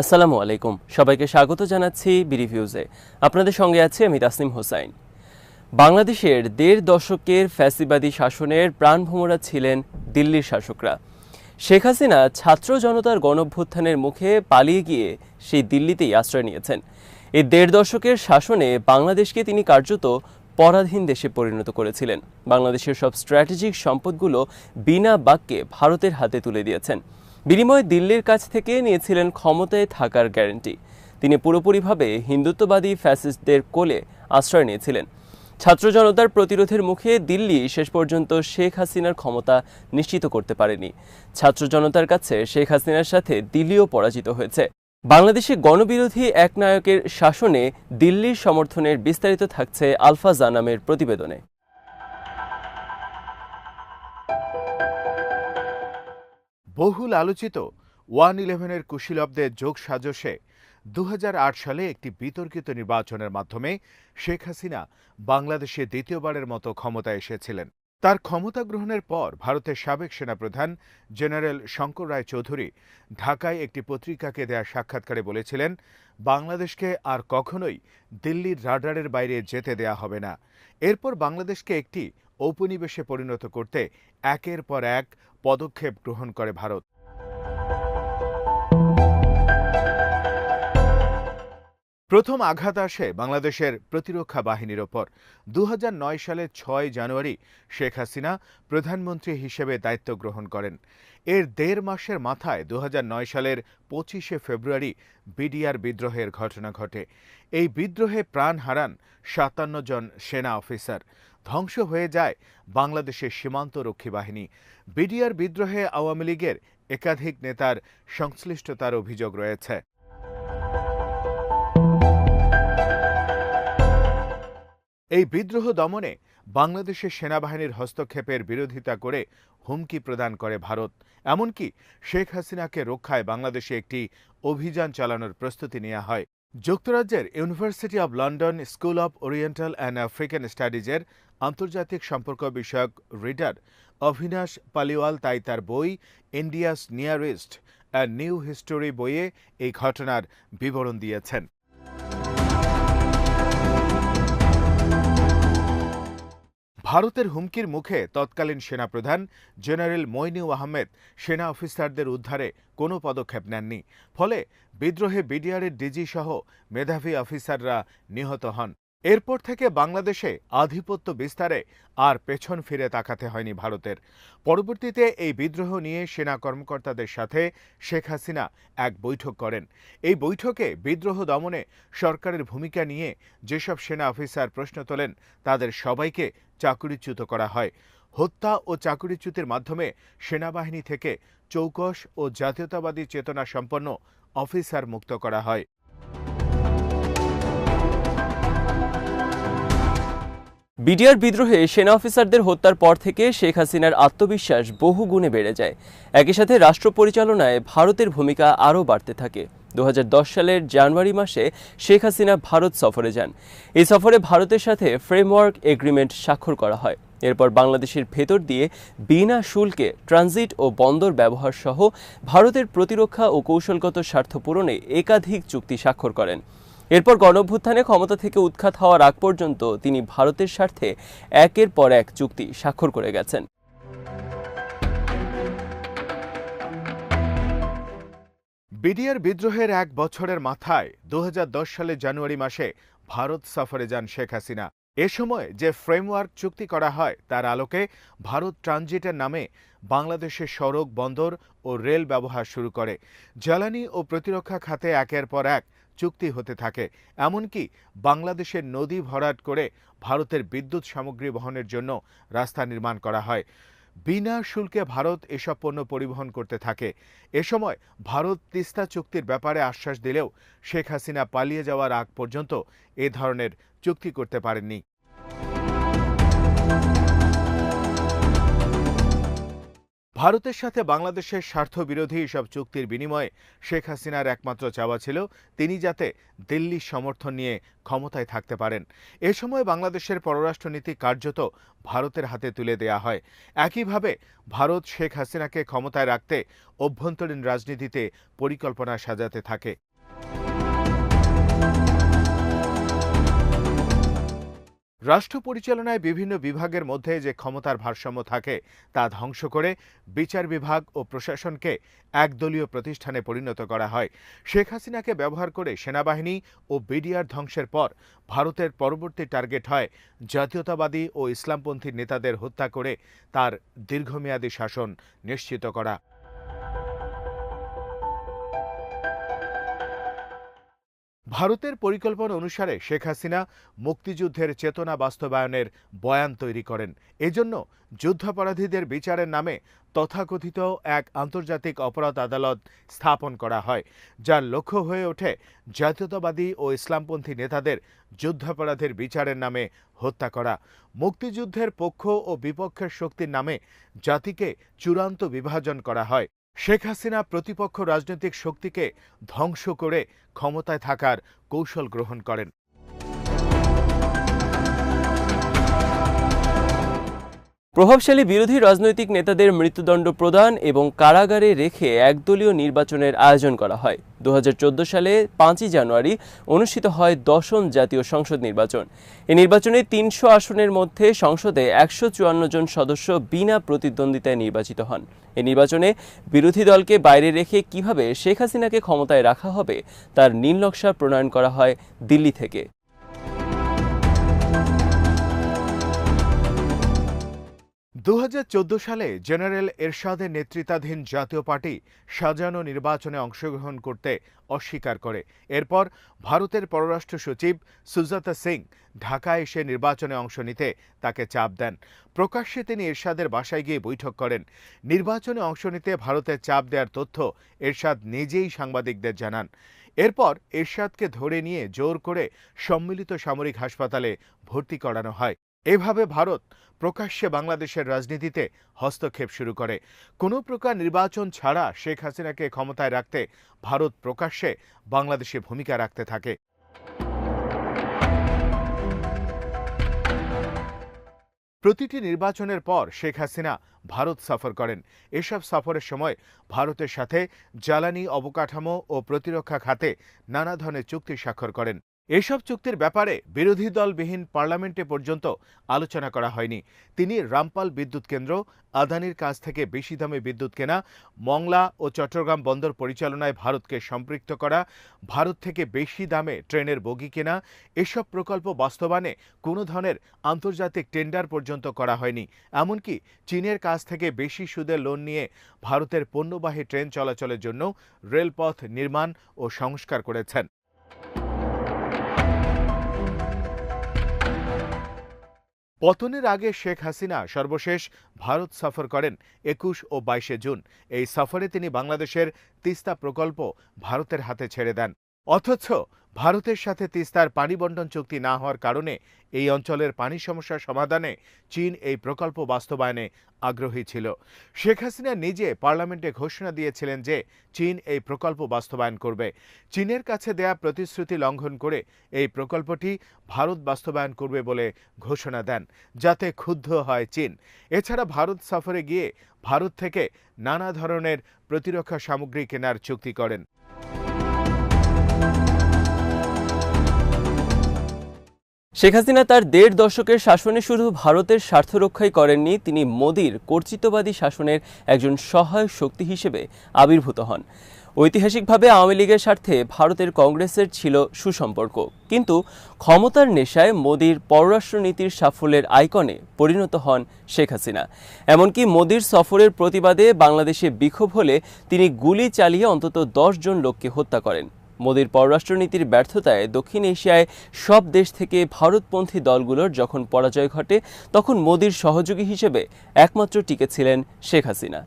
আসসালামু আলাইকুম। সবাইকে স্বাগত জানাচ্ছি বিরিভিউজে আপনাদের সঙ্গে আছি আমি তাসনিম হোসাইন। বাংলাদেশের দেড় দশকের ফ্যাসিবাদী শাসনের প্রাণভোমরা ছিলেন দিল্লির শাসকরা। শেখ হাসিনা ছাত্র জনতার গণভ্যুত্থানের মুখে পালিয়ে গিয়ে সেই দিল্লিতেই আশ্রয় নিয়েছেন। এই দেড় দশকের শাসনে বাংলাদেশকে তিনি কার্যত পরাধীন দেশে পরিণত করেছিলেন। বাংলাদেশের সব স্ট্র্যাটেজিক সম্পদগুলো বিনা বাক্যে ভারতের হাতে তুলে দিয়েছেন। বিনিময়ে দিল্লির কাছ থেকে নিয়েছিলেন ক্ষমতায় থাকার গ্যারান্টি। তিনি পুরোপুরিভাবে হিন্দুত্ববাদী ফ্যাসিস্টদের কোলে আশ্রয় নিয়েছিলেন। ছাত্র জনতার প্রতিরোধের মুখে দিল্লি শেষ পর্যন্ত শেখ হাসিনার ক্ষমতা নিশ্চিত করতে পারেনি। ছাত্র জনতার কাছে শেখ হাসিনার সাথে দিল্লিও পরাজিত হয়েছে। বাংলাদেশে গণবিরোধী এক নায়কের শাসনে দিল্লির সমর্থনের বিস্তারিত থাকছে আলফা জানামের প্রতিবেদনে। বহুল আলোচিত ওয়ান ইলেভেনের কুশীলবদের যোগ সাজসে দু হাজার আট সালে একটি বিতর্কিত নির্বাচনের মাধ্যমে শেখ হাসিনা বাংলাদেশে দ্বিতীয়বারের মতো ক্ষমতায় এসেছিলেন। তার ক্ষমতা গ্রহণের পর ভারতের সাবেক সেনাপ্রধান জেনারেল শঙ্কর রায় চৌধুরী ঢাকায় একটি পত্রিকাকে দেয়া সাক্ষাৎকারে বলেছিলেন, বাংলাদেশকে আর কখনোই দিল্লির রাডারের বাইরে যেতে দেয়া হবে না। এরপর বাংলাদেশকে একটি ঔপনিবেশে পরিণত করতে একের পর এক পদক্ষেপ গ্রহণ করে ভারত। প্রথম আঘাত আসে বাংলাদেশের প্রতিরক্ষা বাহিনীর ওপর। দু সালের ছয় জানুয়ারি শেখ হাসিনা প্রধানমন্ত্রী হিসেবে দায়িত্ব গ্রহণ করেন। এর দেড় মাসের মাথায় দুহাজার নয় সালের পঁচিশে ফেব্রুয়ারি বিডিআর বিদ্রোহের ঘটনা ঘটে। এই বিদ্রোহে প্রাণ হারান সাতান্ন জন সেনা অফিসার। ধ্বংস হয়ে যায় বাংলাদেশের সীমান্ত রক্ষী বাহিনী। বিডিআর বিদ্রোহে আওয়ামী লীগের একাধিক নেতার সংশ্লিষ্টতার অভিযোগ রয়েছে। এই বিদ্রোহ দমনে বাংলাদেশের সেনাবাহিনীর হস্তক্ষেপের বিরোধিতা করে হুমকি প্রদান করে ভারত। এমনকি শেখ হাসিনাকে রক্ষায় বাংলাদেশে একটি অভিযান চালানোর প্রস্তুতি নেওয়া হয়। যুক্তরাজ্যের University of London School of Oriental and African স্টাডিজের আন্তর্জাতিক সম্পর্ক বিষয়ক রিডার অভিনাশ পালিওয়াল তাই তার বই India's nearest and new history বইয়ে এই ঘটনার বিবরণ দিয়েছেন। ভারতের হুমকির মুখে তৎকালীন সেনাপ্রধান জেনারেল মইনু আহমেদ সেনা অফিসারদের উদ্ধারে কোনো পদক্ষেপ নেননি। ফলে বিদ্রোহে বিডিআরের ডিজি সহ মেধাবী অফিসাররা নিহত হন। এরপর থেকে বাংলাদেশে আধিপত্য বিস্তারে আর পেছন ফিরে তাকাতে হয়নি ভারতের। পরবর্তীতে এই বিদ্রোহ নিয়ে সেনা কর্মকর্তাদের সাথে শেখ হাসিনা এক বৈঠক করেন। এই বৈঠকে বিদ্রোহ দমনে সরকারের ভূমিকা নিয়ে যেসব সেনা অফিসার প্রশ্ন তোলেন, তাদের সবাইকে চাকুরিচ্যুত করা হয়। হত্যা ও চাকুরিচ্যুতির মাধ্যমে সেনাবাহিনী থেকে চৌকস ও জাতীয়তাবাদী চেতনা সম্পন্ন অফিসার মুক্ত করা হয়। বিডিআর বিদ্রোহে সেনা অফিসারদের হত্যার পর থেকে শেখ হাসিনার আত্মবিশ্বাস বহু গুণে বেড়ে যায়। একই সাথে রাষ্ট্র পরিচালনায় ভারতের ভূমিকা আরও বাড়তে থাকে। দুহাজার দশ সালের জানুয়ারি মাসে শেখ হাসিনা ভারত সফরে যান। এই সফরে ভারতের সাথে ফ্রেমওয়ার্ক এগ্রিমেন্ট স্বাক্ষর করা হয়। এরপর বাংলাদেশের ভেতর দিয়ে বিনা শুল্কে ট্রানজিট ও বন্দর ব্যবহার সহ ভারতের প্রতিরক্ষা ও কৌশলগত স্বার্থ পূরণে একাধিক চুক্তি স্বাক্ষর করেন। এরপর গণভ্যুত্থানে ক্ষমতা থেকে উৎখাত হওয়ার আগ পর্যন্ত তিনি ভারতের স্বার্থে একের পর এক চুক্তি স্বাক্ষর করে গেছেন। বিডিআর বিদ্রোহের এক বছরের মাথায় দু হাজার দশ সালে জানুয়ারি মাসে ভারত সফরে যান শেখ হাসিনা। এ সময় যে ফ্রেমওয়ার্ক চুক্তি করা হয়, তার আলোকে ভারত ট্রানজিটের নামে বাংলাদেশের সড়ক, বন্দর ও রেল ব্যবহার শুরু করে। জ্বালানি ও প্রতিরক্ষা খাতে একের পর এক চুক্তি হতে থাকে। এমনকি বাংলাদেশের নদী ভরাট করে ভারতের বিদ্যুৎ সামগ্রী বহনের জন্য রাস্তা নির্মাণ করা হয়। বিনা শুল্কে ভারত এসব পণ্য পরিবহন করতে থাকে। এ সময় ভারত তিস্তা চুক্তির ব্যাপারে আশ্বাস দিলেও শেখ হাসিনা পালিয়ে যাওয়ার আগ পর্যন্ত এ ধরনের চুক্তি করতে পারেননি। ভারতের সাথে বাংলাদেশের স্বার্থ বিরোধী এসব চুক্তির বিনিময়ে শেখ হাসিনার একমাত্র চাওয়া ছিল তিনি যাতে দিল্লির সমর্থন নিয়ে ক্ষমতায় থাকতে পারেন। এ সময় বাংলাদেশের পররাষ্ট্রনীতি কার্যত ভারতের হাতে তুলে দেয়া হয়। একইভাবে ভারত শেখ হাসিনাকে ক্ষমতায় রাখতে অভ্যন্তরীণ রাজনীতিতে পরিকল্পনা সাজাতে থাকে। রাষ্ট্র পরিচালনায় বিভিন্ন বিভাগের মধ্যে যে ক্ষমতার ভারসাম্য থাকে, তা ধ্বংস করে বিচার বিভাগ ও প্রশাসনকে একদলীয় প্রতিষ্ঠানে পরিণত করা হয়। শেখ হাসিনাকে ব্যবহার করে সেনাবাহিনী ও বিডিআর ধ্বংসের পর ভারতের পরবর্তী টার্গেট হয় জাতীয়তাবাদী ও ইসলামপন্থী নেতাদের হত্যা করে তার দীর্ঘমেয়াদী শাসন নিশ্চিত করা। ভারতের পরিকল্পনা অনুসারে শেখ হাসিনা মুক্তিযুদ্ধের চেতনা বাস্তবায়নের বয়ান তৈরি করেন। এজন্য যুদ্ধাপরাধীদের বিচারের নামে তথাকথিত এক আন্তর্জাতিক অপরাধ আদালত স্থাপন করা হয়, যার লক্ষ্য হয়ে ওঠে জাতীয়তাবাদী ও ইসলামপন্থী নেতাদের যুদ্ধাপরাধের বিচারের নামে হত্যা করা। মুক্তিযুদ্ধের পক্ষ ও বিপক্ষের শক্তির নামে জাতিকে চূড়ান্ত বিভাজন করা হয়। শেখ হাসিনা প্রতিপক্ষ রাজনৈতিক শক্তিকে ধ্বংস করে ক্ষমতায় থাকার কৌশল গ্রহণ করেন। প্রভাবশালী বিরোধী রাজনৈতিক নেতাদের মৃত্যুদণ্ড প্রদান এবং কারাগারে রেখে একদলীয় নির্বাচনের আয়োজন করা হয়। দু হাজার চোদ্দ সালে পাঁচই জানুয়ারি অনুষ্ঠিত হয় দশম জাতীয় সংসদ নির্বাচন। এই নির্বাচনে তিনশো আসনের মধ্যে সংসদে একশো চুয়ান্ন জন সদস্য বিনা প্রতিদ্বন্দ্বিতায় নির্বাচিত হন। এই নির্বাচনে বিরোধী দলকে বাইরে রেখে কীভাবে শেখ হাসিনাকে ক্ষমতায় রাখা হবে, তার নীল নকশা প্রণয়ন করা হয় দিল্লি থেকে। দু হাজার চৌদ্দ সালে জেনারেল এরশাদের নেতৃত্বাধীন জাতীয় পার্টি সাজানো নির্বাচনে অংশগ্রহণ করতে অস্বীকার করে। এরপর ভারতের পররাষ্ট্র সচিব সুজাতা সিং ঢাকায় এসে নির্বাচনে অংশ নিতে তাকে চাপ দেন। প্রকাশ্যে তিনি এরশাদের বাসায় গিয়ে বৈঠক করেন। নির্বাচনে অংশ নিতে ভারতের চাপ দেওয়ার তথ্য এরশাদ নিজেই সাংবাদিকদের জানান। এরপর এরশাদকে ধরে নিয়ে জোর করে সম্মিলিত সামরিক হাসপাতালে ভর্তি করানো হয়। এভাবে ভারত প্রকাশ্যে বাংলাদেশের রাজনীতিতে হস্তক্ষেপ শুরু করে। কোনো প্রকার নির্বাচন ছাড়া শেখ হাসিনাকে ক্ষমতায় রাখতে ভারত প্রকাশ্যে বাংলাদেশে ভূমিকা রাখতে থাকে। প্রতিটি নির্বাচনের পর শেখ হাসিনা ভারত সফর করেন। এসব সফরের সময় ভারতের সাথে জ্বালানি অবকাঠামো ও প্রতিরক্ষা খাতে নানা ধরনের চুক্তি স্বাক্ষর করেন। এসব চুক্তির ব্যাপারে বিরোধী দলবিহীন পার্লামেন্টে পর্যন্ত আলোচনা করা হয়নি। তিনি রামপাল বিদ্যুৎ কেন্দ্র, আদানির কাছ থেকে বেশি দামে বিদ্যুৎ কেনা, মংলা ও চট্টগ্রাম বন্দর পরিচালনায় ভারতকে সম্পৃক্ত করা, ভারত থেকে বেশি দামে ট্রেনের বগি কেনা, এসব প্রকল্প বাস্তবায়নে কোনো ধরনের আন্তর্জাতিক টেন্ডার পর্যন্ত করা হয়নি। এমনকি চীনের কাছ থেকে বেশি সুদের লোন নিয়ে ভারতের পণ্যবাহী ট্রেন চলাচলের জন্য রেলপথ নির্মাণ ও সংস্কার করেছেন। পতনের আগে শেখ হাসিনা সর্বশেষ ভারত সফর করেন একুশ ও বাইশে জুন। এই সফরে তিনি বাংলাদেশের তিস্তা প্রকল্প ভারতের হাতে ছেড়ে দেন। অথচ ভারতের সাথে তিস্তার পানি বন্টন চুক্তি না হওয়ার কারণে এই অঞ্চলের পানি সমস্যার সমাধানে চীন এই প্রকল্প বাস্তবায়নে আগ্রহী ছিল। শেখ হাসিনা নিজে পার্লামেন্টে ঘোষণা দিয়েছিলেন যে চীন এই প্রকল্প বাস্তবায়ন করবে। চীনের কাছে দেয়া প্রতিশ্রুতি লঙ্ঘন করে এই প্রকল্পটি ভারত বাস্তবায়ন করবে বলে ঘোষণা দেন, যাতে ক্ষুব্ধ হয় চীন। এছাড়া ভারত সফরে গিয়ে ভারত থেকে নানা ধরনের প্রতিরক্ষা সামগ্রী কেনার চুক্তি করেন। শেখ হাসিনা তার দেড় দশকের শাসনে শুধু ভারতের স্বার্থ রক্ষাই করেননি, তিনি মোদীর কর্তৃত্ববাদী শাসনের একজন সহায়ক শক্তি হিসেবে আবির্ভূত হন। ঐতিহাসিকভাবে আওয়ামী লীগের স্বার্থে ভারতের কংগ্রেসের ছিল সুসম্পর্ক। কিন্তু ক্ষমতার নেশায় মোদীর পররাষ্ট্রনীতির সাফল্যের আইকনে পরিণত হন শেখ হাসিনা। এমনকি মোদীর সফরের প্রতিবাদে বাংলাদেশে বিক্ষোভ হলে তিনি গুলি চালিয়ে অন্তত জন লোককে হত্যা করেন। মোদীর পররাষ্ট্রনীতির ব্যর্থতায় দক্ষিণ এশিয়ায় সব দেশ থেকে ভারতপন্থী দলগুলোর যখন পরাজয় ঘটে, তখন মোদীর সহযোগী হিসেবে একমাত্র টিকে ছিলেন শেখ হাসিনা।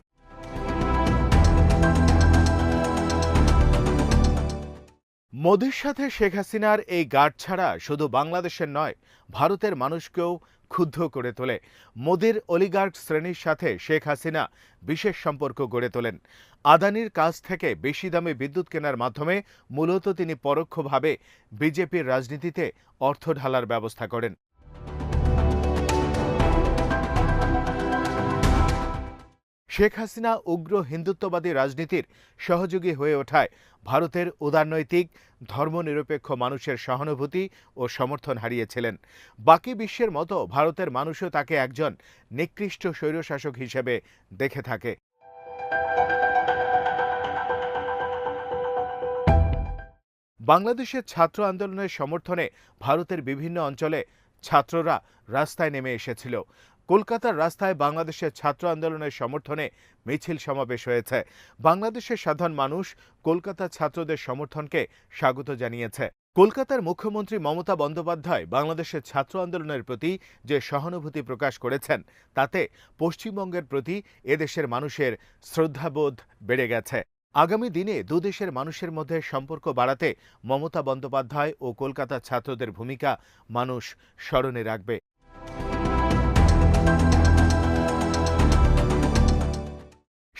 মোদীর সাথে শেখ হাসিনার এই গার্ড ছাড়া শুধু বাংলাদেশের নয়, ভারতের মানুষকেও ক্ষুব্ধ করে তোলে। মোদির অলিগার্ক শ্রেণির সাথে শেখ হাসিনা বিশেষ সম্পর্ক গড়ে তোলেন। আদানির কাছ থেকে বেশি দামে বিদ্যুৎ কেনার মাধ্যমে মূলত তিনি পরোক্ষভাবে বিজেপির রাজনীতিতে অর্থ ঢালার ব্যবস্থা করেন। শেখ হাসিনা উগ্র হিন্দুত্ববাদী রাজনীতির সহযোগী হয়ে ওঠায় ভারতের উদারনৈতিক, ধর্মনিরপেক্ষ মানুষের সহানুভূতি ও সমর্থন হারিয়েছিলেন। বাকি বিশ্বের মতো ভারতের মানুষও তাকে একজন নিকৃষ্ট স্বৈরশাসক হিসেবে দেখে থাকে। বাংলাদেশের ছাত্র আন্দোলনের সমর্থনে ভারতের বিভিন্ন অঞ্চলে ছাত্ররা রাস্তায় নেমে এসেছিল। কলকাতার রাস্তায় বাংলাদেশের ছাত্র আন্দোলনের সমর্থনে মিছিল সমাবেশ হয়েছে। বাংলাদেশের সাধারণ মানুষ কলকাতার ছাত্রদের সমর্থনকে স্বাগত জানিয়েছে। কলকাতার মুখ্যমন্ত্রী মমতা বন্দ্যোপাধ্যায় বাংলাদেশের ছাত্র আন্দোলনের প্রতি যে সহানুভূতি প্রকাশ করেছেন, তাতে পশ্চিমবঙ্গের প্রতি এদেশের মানুষের শ্রদ্ধাবোধ বেড়ে গেছে। আগামী দিনে দুদেশের মানুষের মধ্যে সম্পর্ক বাড়াতে মমতা বন্দ্যোপাধ্যায় ও কলকাতার ছাত্রদের ভূমিকা মানুষ স্মরণে রাখবে।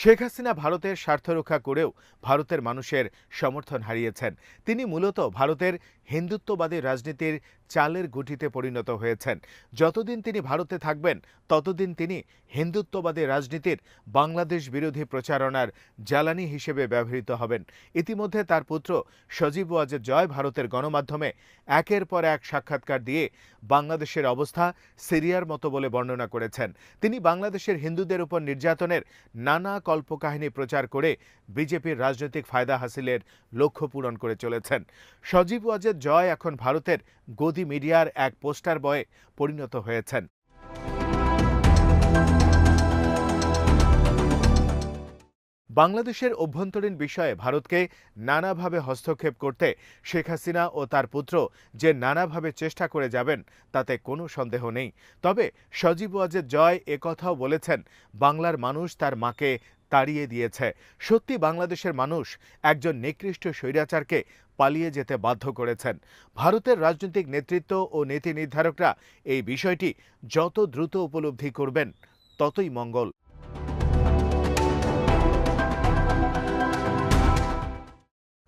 শেখ হাসিনা ভারতের স্বার্থ রক্ষা করেও ভারতের মানুষের সমর্থন হারিয়েছেন। তিনি মূলত ভারতের হিন্দুত্ববাদী রাজনীতির চালের গুটিতে পরিণত হয়েছেন। যতদিন তিনি ভারতে থাকবেন, ততদিন তিনি হিন্দুত্ববাদী রাজনীতির বাংলাদেশ বিরোধী প্রচারণার জ্বালানি হিসেবে ব্যবহৃত হবেন। ইতিমধ্যে তার পুত্র সজীব ওয়াজেদ জয় ভারতের গণমাধ্যমে একের পর এক সাক্ষাৎকার দিয়ে বাংলাদেশের অবস্থা সিরিয়ার মতো বলে বর্ণনা করেছেন। তিনি বাংলাদেশের হিন্দুদের উপর নির্যাতনের নানা কল্পকাহিনী প্রচার করে বিজেপির রাজনৈতিক ফায়দা হাসিলের লক্ষ্য পূরণ করে চলেছেন। সজীব ওয়াজেদ জয় এখন ভারতের গদি মিডিয়ার এক পোস্টার বয়ে পরিণত হয়েছেন। বাংলাদেশের অভ্যন্তরীণ বিষয়ে ভারতকে নানাভাবে হস্তক্ষেপ করতে শেখ হাসিনা ও তার পুত্র যে নানাভাবে চেষ্টা করে যাবেন, তাতে কোনো সন্দেহ নেই। তবে সজীব ওয়াজেদ জয় একথাও বলেছেন, বাংলার মানুষ তার মাকে তাড়িয়ে দিয়েছে। সত্যি বাংলাদেশের মানুষ একজন নিকৃষ্ট স্বৈরাচারকে পালিয়ে যেতে বাধ্য করেছেন। ভারতের রাজনৈতিক নেতৃত্ব ও নীতি নির্ধারকরা এই বিষয়টি যত দ্রুত উপলব্ধি করবেন, ততই মঙ্গল।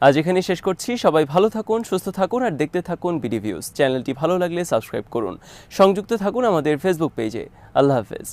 আজ এখানে শেষ করছি। সবাই ভালো থাকুন, সুস্থ থাকুন আর দেখতে থাকুন বিডি ভিউজ চ্যানেলটি ভালো লাগলে সাবস্ক্রাইব করুন। সংযুক্ত থাকুন আমাদের ফেসবুক পেজে আল্লাহ হাফেজ।